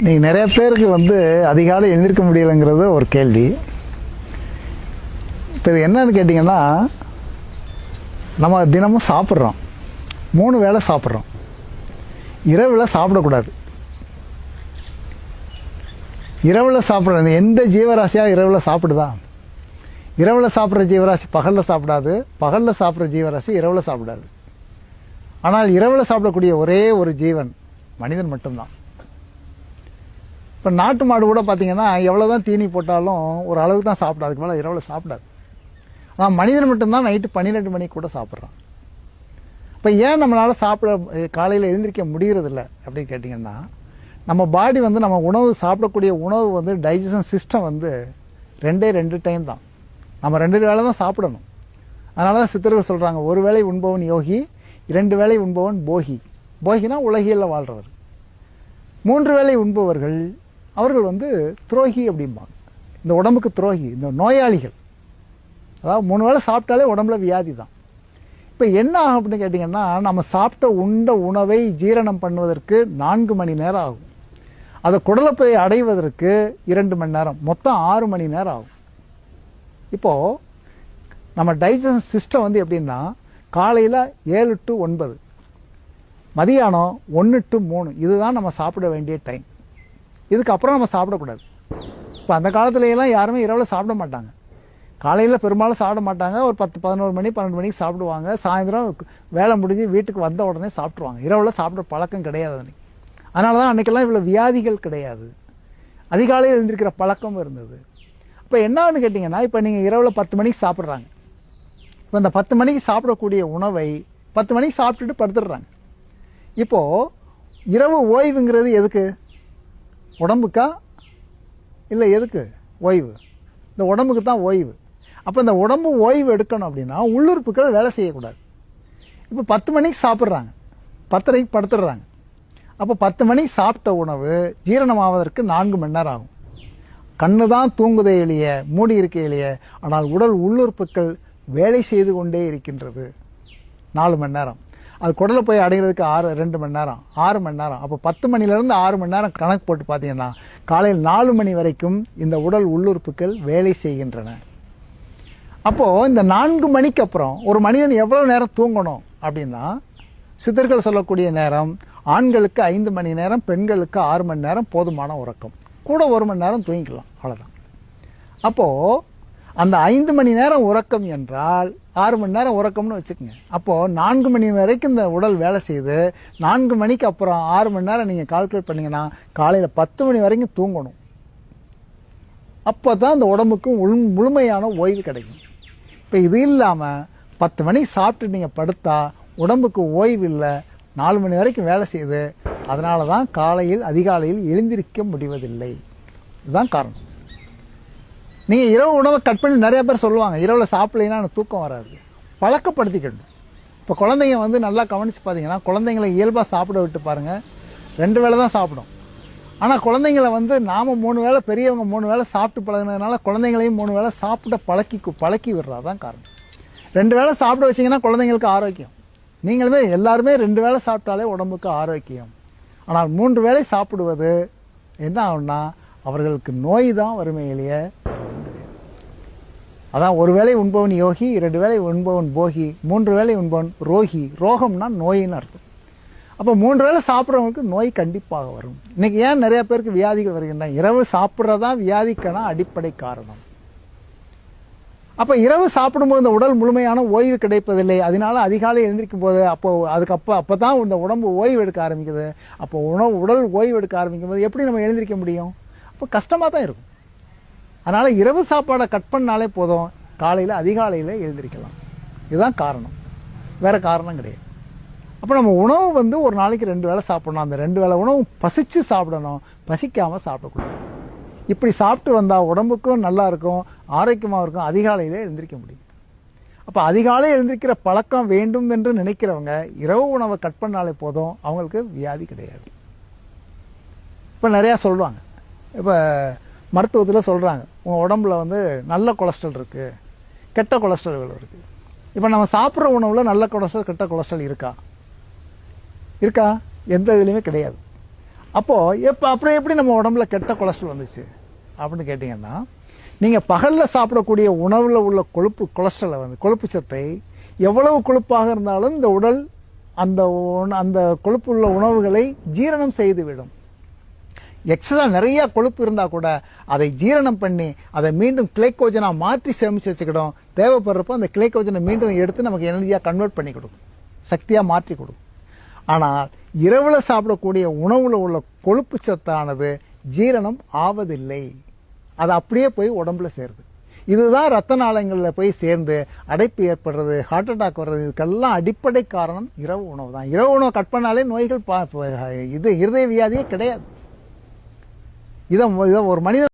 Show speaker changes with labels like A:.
A: நீங்கள் நிறைய பேருக்கு வந்து அதிகாலை எழுந்திருக்க முடியலைங்கிறது ஒரு கேள்வி. இப்போ இது என்னன்னு கேட்டிங்கன்னா நம்ம தினமும் சாப்பிட்றோம். மூணு வேளை சாப்பிட்றோம். இரவில் சாப்பிடக்கூடாது. இரவில் சாப்பிட்றது எந்த ஜீவராசியாக இரவில் சாப்பிடுதா? இரவில் சாப்பிட்ற ஜீவராசி பகலில் சாப்பிடாது. பகலில் சாப்பிட்ற ஜீவராசி இரவில் சாப்பிடாது. ஆனால் இரவில் சாப்பிடக்கூடிய ஒரே ஒரு ஜீவன் மனிதன் மட்டும்தான். இப்போ நாட்டு மாடு கூட பார்த்தீங்கன்னா எவ்வளோ தான் தீனி போட்டாலும் ஒரு அளவுக்கு தான் சாப்பிடும். அதுக்கு மேலே இரவில் சாப்பிடாது. ஆனால் மனிதன் மட்டும்தான் நைட்டு பன்னிரெண்டு மணிக்கு கூட சாப்பிட்றான். இப்போ ஏன் நம்மளால் சாப்பிட காலையில் எழுந்திரிக்க முடியறதில்ல அப்படின்னு கேட்டிங்கன்னா நம்ம பாடி வந்து நம்ம உணவு சாப்பிடக்கூடிய உணவு வந்து டைஜஷன் சிஸ்டம் வந்து ரெண்டே ரெண்டு டைம் தான். நம்ம ரெண்டு வேளை தான் சாப்பிடணும். அதனால தான் சித்தர்கள் சொல்கிறாங்க ஒரு வேளை உண்பவன் யோகி இரண்டு வேளை உண்பவன் போகி. போகினா உலகியலில் வாழ்கிறவர் மூன்று வேளை உண்பவர்கள் அவர்கள் வந்து துரோகி அப்படிம்பாங்க. இந்த உடம்புக்கு துரோகி இந்த நோயாளிகள். அதாவது மூணு வேளை சாப்பிட்டாலே உடம்புல வியாதி தான். இப்போ என்ன ஆகும் அப்படின்னு கேட்டிங்கன்னா நம்ம சாப்பிட்ட உண்ட உணவை ஜீரணம் பண்ணுவதற்கு நான்கு மணி நேரம் ஆகும். அதை குடலை போய் அடைவதற்கு இரண்டு மணி நேரம் மொத்தம் ஆறு மணி நேரம் ஆகும். இப்போது நம்ம டைஜஷன் சிஸ்டம் வந்து எப்படின்னா காலையில் ஏழு டு ஒன்பது மதியானம் ஒன்று டு மூணு இதுதான் நம்ம சாப்பிட வேண்டிய டைம் இதுக்கப்புறம் நம்ம சாப்பிடக்கூடாது. இப்போ அந்த காலத்துலையெல்லாம் யாருமே இரவில் சாப்பிட மாட்டாங்க. காலையில் பெரும்பாலும் சாப்பிட மாட்டாங்க. ஒரு பத்து பதினோரு மணி பன்னெண்டு மணிக்கு சாப்பிடுவாங்க. சாயந்தரம் வேலை முடிஞ்சு வீட்டுக்கு வந்த உடனே சாப்பிட்ருவாங்க இரவில் சாப்பிட்ற பழக்கம் கிடையாது அன்னைக்கு. அதனால தான் அன்றைக்கெல்லாம் இவ்வளோ வியாதிகள் கிடையாது. அதிகாலையில் எழுந்திருக்கிற பழக்கம் இருந்தது. இப்போ என்னன்னு கேட்டிங்கன்னா இப்போ நீங்கள் இரவில் பத்து மணிக்கு சாப்பிட்றாங்க. இப்போ அந்த பத்து மணிக்கு சாப்பிடக்கூடிய உணவை பத்து மணிக்கு சாப்பிட்டுட்டு படுத்துடுறாங்க. இப்போது இரவு ஓய்வுங்கிறது எதுக்கு? உடம்புக்கா? இல்லை எதுக்கு? ஓய்வு. இந்த உடம்புக்கு தான் ஓய்வு. அப்போ இந்த உடம்பு ஓய்வு எடுக்கணும் அப்படின்னா உள்ளுறுப்புகள் வேலை செய்யக்கூடாது. இப்போ பத்து மணிக்கு சாப்பிட்றாங்க. பத்தரைக்கு படுத்துடுறாங்க. அப்போ பத்து மணிக்கு சாப்பிட்ட உணவு ஜீரணமாவதற்கு நான்கு மணி நேரம் ஆகும். கண்ணு தான் தூங்குதே எளிய மூடி இருக்க எளிய ஆனால் உடல் உள்ளுறுப்புகள் வேலை செய்து கொண்டே இருக்கின்றது. நாலு மணி நேரம். அது குடலை போய் அடைகிறதுக்கு ஆறு ரெண்டு மணி நேரம் ஆறு மணி நேரம். அப்போ பத்து மணிலேருந்து ஆறு மணி நேரம் கணக்கு போட்டு பார்த்தீங்கன்னா காலையில் நாலு மணி வரைக்கும் இந்த உடல் உள்ளுறுப்புகள் வேலை செய்கின்றன. அப்போது இந்த நான்கு மணிக்கு அப்புறம் ஒரு மனிதன் எவ்வளோ நேரம் தூங்கணும் அப்படின்னா சித்தர்கள் சொல்லக்கூடிய நேரம் ஆண்களுக்கு ஐந்து மணி நேரம் பெண்களுக்கு ஆறு மணி நேரம் போதுமான உறக்கம். கூட ஒரு மணி நேரம் தூங்கிக்கலாம் அவ்வளோதான் அப்போது அந்த ஐந்து மணி நேரம் உறக்கம் என்றால் ஆறு மணி நேரம் உறக்கம்னு வச்சுக்கோங்க. அப்போது நான்கு மணி வரைக்கும் இந்த உடல் வேலை செய்து நான்கு மணிக்கு அப்புறம் ஆறு மணி நேரம் நீங்கள் கால்குலேட் பண்ணீங்கன்னா காலையில் பத்து மணி வரைக்கும் தூங்கணும். அப்போ தான் இந்த உடம்புக்கும் உள் முழுமையான ஓய்வு கிடைக்கும். இப்போ இது இல்லாமல் பத்து மணிக்கு சாப்பிட்டு நீங்கள் படுத்தா உடம்புக்கு ஓய்வு இல்லை நாலு மணி வரைக்கும் வேலை செய்யுது அதனால தான் காலையில் அதிகாலையில் எழுந்திருக்க முடிவதில்லை. இதுதான் காரணம். நீங்கள் இரவு உணவை கட் பண்ணி நிறைய பேர் சொல்லுவாங்க இரவில் சாப்பிடலைன்னா தூக்கம் வராது. பழக்கப்படுத்திக்கணும் இப்போ குழந்தைங்க வந்து நல்லா கவனித்து பார்த்தீங்கன்னா குழந்தைங்களை இயல்பாக சாப்பிட விட்டு பாருங்கள் ரெண்டு வேளை தான் சாப்பிடும். ஆனால் குழந்தைங்களை வந்து நாம் மூணு வேளை பெரியவங்க மூணு வேளை சாப்பிட்டு பழகுனதுனால குழந்தைங்களையும் மூணு வேளை சாப்பிட பழக்கி பழக்கி விடுறா தான் காரணம். ரெண்டு வேளை சாப்பிட வச்சிங்கன்னா குழந்தைங்களுக்கு ஆரோக்கியம். நீங்களுமே எல்லாருமே ரெண்டு வேளை சாப்பிட்டாலே உடம்புக்கு ஆரோக்கியம். ஆனால் மூன்று வேளை சாப்பிடுவது என்ன ஆகும்னா அவர்களுக்கு நோய் தான் வறுமையிலேயே அதான் ஒரு வேளை உண்பவன் யோகி இரண்டு வேளை உண்பவன் போகி மூன்று வேளை உண்பவன் ரோகி. ரோகம்னா நோயின்னு அர்த்தம். அப்போ மூன்று வேளை சாப்பிட்றவங்களுக்கு நோய் கண்டிப்பாக வரும். இன்னைக்கு ஏன் நிறைய பேருக்கு வியாதிகள் வருகின்றன? இரவு சாப்பிட்றதா வியாதிக்கான அடிப்படை காரணம். அப்போ இரவு சாப்பிடும்போது இந்த உடல் முழுமையான ஓய்வு கிடைப்பதில்லை. அதனால அதிகாலை எழுந்திருக்கும் போது அப்போ அதுக்கப்போ அப்போ தான் இந்த உடம்பு ஓய்வு எடுக்க ஆரம்பிக்குது. அப்போ உணவு உடல் ஓய்வு எடுக்க ஆரம்பிக்கும் போது எப்படி நம்ம எழுந்திருக்க முடியும்? அப்போ கஷ்டமாக தான் இருக்கும். அதனால் இரவு சாப்பாடை கட் பண்ணாலே போதும். காலையில் அதிகாலையில் எழுந்திருக்கலாம். இதுதான் காரணம். வேறு காரணம் கிடையாது. அப்போ நம்ம உணவு வந்து ஒரு நாளைக்கு ரெண்டு வேளை சாப்பிடணும். அந்த ரெண்டு வேளை உணவு பசித்து சாப்பிடணும். பசிக்காமல் சாப்பிடக்கூடாது. இப்படி சாப்பிட்டு வந்தால் உடம்புக்கும் நல்லா இருக்கும் ஆரோக்கியமாக இருக்கும் அதிகாலையில் எழுந்திருக்க முடியும். அப்போ அதிகாலை எழுந்திருக்கிற பழக்கம் வேண்டும் என்று நினைக்கிறவங்க இரவு உணவை கட் பண்ணாலே போதும் அவங்களுக்கு வியாதி கிடையாது. இப்போ நிறையா சொல்லுவாங்க இப்போ மருத்துவத்தில் சொல்கிறாங்க உங்கள் உடம்புல வந்து நல்ல கொலஸ்ட்ரால் இருக்குது கெட்ட கொலஸ்ட்ரால்கள் இருக்குது இப்போ நம்ம சாப்பிட்ற உணவில் நல்ல கொலஸ்ட்ரால் கெட்ட கொலஸ்ட்ரால் இருக்கா? இருக்கா? எந்த இதுலேயுமே கிடையாது. அப்போது எப்போ அப்புறம் எப்படி நம்ம உடம்புல கெட்ட கொலஸ்ட்ரால் வந்துச்சு? அப்படின்னு கேட்டிங்கன்னா நீங்கள் பகலில் சாப்பிடக்கூடிய உணவில் உள்ள கொழுப்பு கொலஸ்ட்ராலை வந்து கொழுப்பு சத்தை எவ்வளவு கொழுப்பாக இருந்தாலும் இந்த உடல் அந்த அந்த கொழுப்பு உள்ள உணவுகளை ஜீரணம் செய்துவிடும். எக்ஸ்ட்ரா நிறைய கொழுப்பு இருந்தால் கூட அதை ஜீரணம் பண்ணி அதை மீண்டும் கிளைக்கோஜனா மாற்றி சேமித்து வச்சுக்கிடும் தேவைப்படுறப்போ அந்த கிளைக்கோஜனை மீண்டும் எடுத்து நமக்கு எனர்ஜியாக கன்வெர்ட் பண்ணி கொடுக்கும். சக்தியாக மாற்றி கொடுக்கும். ஆனால் இரவில் சாப்பிடக்கூடிய உணவில் உள்ள கொழுப்பு சத்தானது ஜீரணம் ஆவதில்லை. அது அப்படியே போய் உடம்புல சேருது. இதுதான் ரத்த நாளங்களில் போய் சேர்ந்து அடைப்பு ஏற்படுறது ஹார்ட் அட்டாக் வர்றது இதுக்கெல்லாம் அடிப்படை காரணம் இரவு உணவு தான். இரவு உணவு கட் பண்ணாலே நோய்கள் இது இருதய வியாதியே கிடையாது. இதை இதை ஒரு மனிதன்